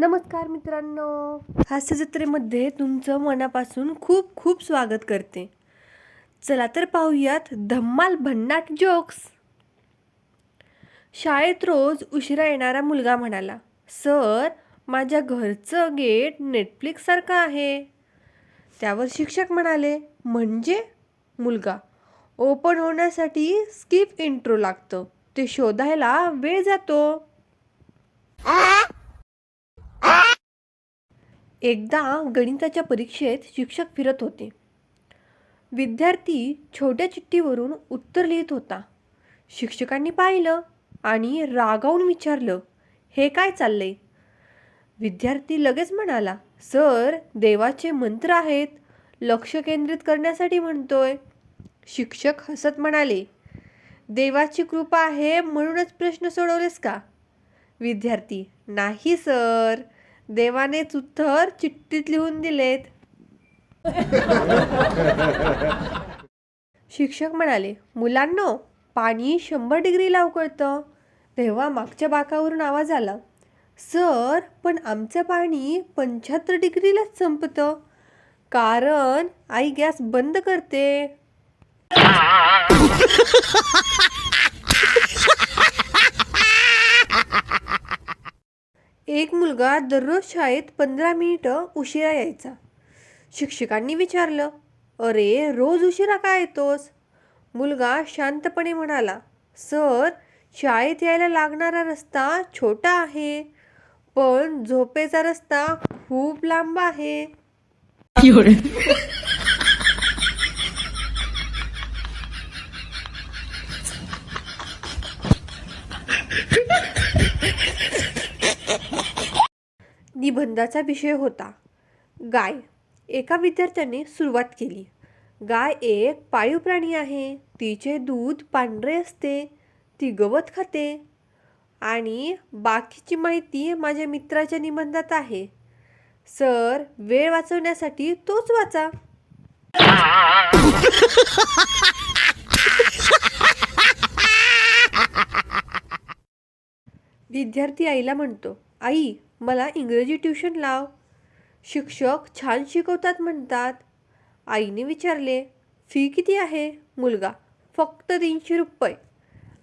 नमस्कार मित्रांनो. हास्य जत्रेमध्ये तुमचं मनापासून खूप खूप स्वागत करते. चला तर पाहूयात धम्माल भन्नाट जोक्स. शाळेत रोज उशिरा येणारा मुलगा म्हणाला सर माझ्या घरचं गेट नेटफ्लिक्ससारखं आहे. त्यावर शिक्षक म्हणाले म्हणजे? मुलगा ओपन होण्यासाठी स्किप इंट्रो लागतं. ते शोधायला वेळ जातो. एकदा गणिताच्या परीक्षेत शिक्षक फिरत होते. विद्यार्थी छोट्या चिठ्ठीवरून उत्तर लिहित होता. शिक्षकांनी पाहिलं आणि रागावून विचारलं हे काय चाललंय? विद्यार्थी लगेच म्हणाला सर देवाचे मंत्र आहेत. लक्ष केंद्रित करण्यासाठी म्हणतोय. शिक्षक हसत म्हणाले देवाची कृपा आहे म्हणूनच प्रश्न सोडवलेस का? विद्यार्थी नाही सर. देवानेच उत्तर चिठ्ठीत लिहून दिलेत. शिक्षक म्हणाले मुलांनो पाणी शंभर डिग्रीला उकळतं तेव्हा मागच्या बाकावरून आवाज आला सर पण आमचं पाणी पंच्याहत्तर डिग्रीलाच संपतं. कारण आई गॅस बंद करते. एक मुलगा दररोज शाळेत पंधरा मिनिटं उशिरा यायचा. शिक्षकांनी विचारलं अरे रोज उशिरा का येतोस? मुलगा शांतपणे म्हणाला सर शाळेत यायला लागणारा रस्ता छोटा आहे पण झोपेचा रस्ता खूप लांब आहे. निबंधाचा विषय होता. गाय. एका विद्यार्थ्याने सुरुवात केली. गाय एक पाळीव प्राणी आहे. तिचे दूध पांढरे असते. ती गवत खाते. आणि बाकीची माहिती माझ्या मित्राच्या निबंधात आहे. सर वेळ वाचवण्यासाठी तोच वाचा. विद्यार्थी आईला म्हणतो आई मला इंग्रजी ट्युशन लाव. शिक्षक छान शिकवतात म्हणतात. आईने विचारले फी किती आहे मुलगा? फक्त तीनशे रुपये.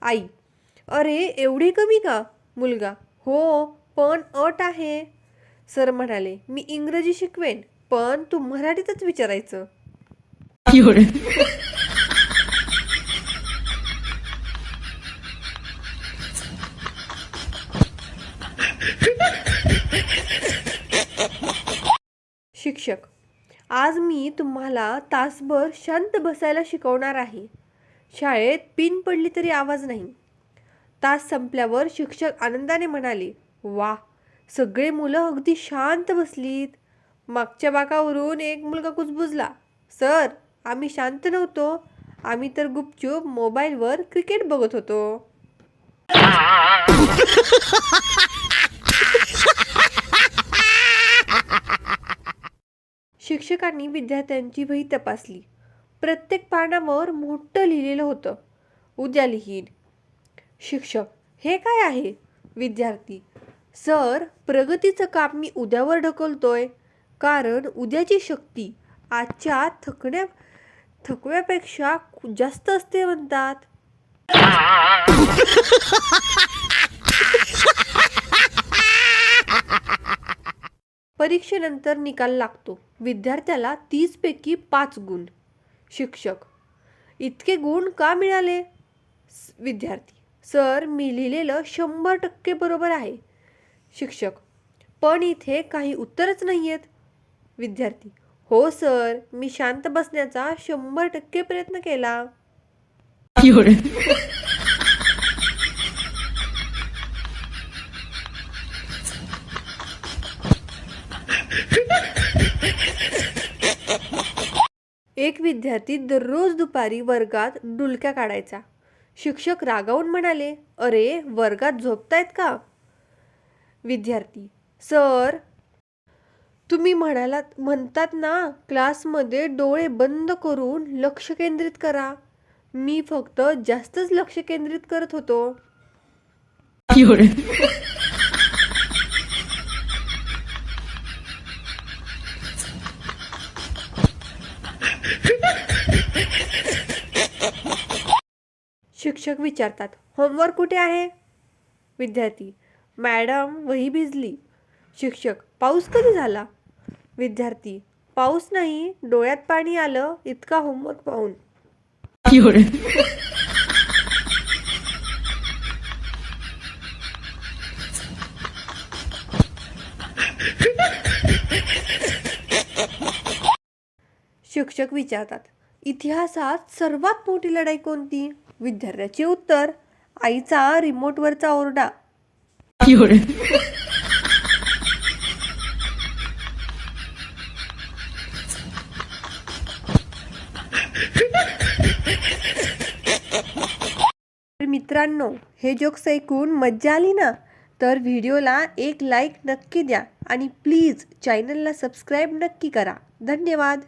आई. अरे एवढे कमी का मुलगा? हो पण अट आहे. सर म्हणाले मी इंग्रजी शिकवेन पण तू मराठीतच विचारायचं. शिक्षक. आज मी तुम्हाला तासभर शांत बसायला शिकवणार आहे. शाळेत पिन पडली तरी आवाज नाही. तास संपल्यावर शिक्षक आनंदाने म्हणाले वा सगळे मुलं अगदी शांत बसलीत. मागच्या बाकावरून एक मुलगा कुजबुजला. सर आम्ही शांत नव्हतो. आम्ही तर गुपचूप मोबाईलवर क्रिकेट बघत होतो. शिक्षकांनी विद्यार्थ्यांची वही तपासली. प्रत्येक पानावर मोठं लिहिलेलं होतं. उद्या लिहीन. शिक्षक हे काय आहे? विद्यार्थी सर प्रगतीचं काम मी उद्यावर ढकलतोय. कारण उद्याची शक्ती आजच्या थकण्या थकव्यापेक्षा जास्त असते म्हणतात. परीक्षेनंतर निकाल लागतो. विद्यार्थ्याला तीसपैकी पाच गुण. शिक्षक इतके गुण का मिळाले? विद्यार्थी सर मी लिहिलेलं शंभर टक्के बरोबर आहे. शिक्षक पण इथे काही उत्तरच नाही आहेत विद्यार्थी हो सर मी शांत बसण्याचा शंभर टक्के प्रयत्न केला. एक विद्यार्थी दररोज दुपारी वर्गात डुलक्या काढायचा. शिक्षक रागावून म्हणाले अरे वर्गात झोपतायत का? विद्यार्थी सर तुम्ही म्हणालात म्हणतात ना क्लासमध्ये डोळे बंद करून लक्ष केंद्रित करा. मी फक्त जास्तच लक्ष केंद्रित करत होतो. शिक्षक विचारतात होमवर्क कुठे आहे? विद्यार्थी मॅडम वही भिजली. शिक्षक पाऊस कधी झाला? विद्यार्थी पाऊस नाही डोळ्यात पाणी आलं इतका होमवर्क पाहून. शिक्षक विचारतात इतिहासात सर्वात मोठी लढाई कोणती? विद्यार्थ्याचे उत्तर आईचा रिमोटवरचा ओरडा. मित्रांनो हे जोक्स ऐकून मज्जा आली ना? तर व्हिडिओला एक लाईक नक्की द्या आणि प्लीज चॅनलला सबस्क्राईब नक्की करा. धन्यवाद.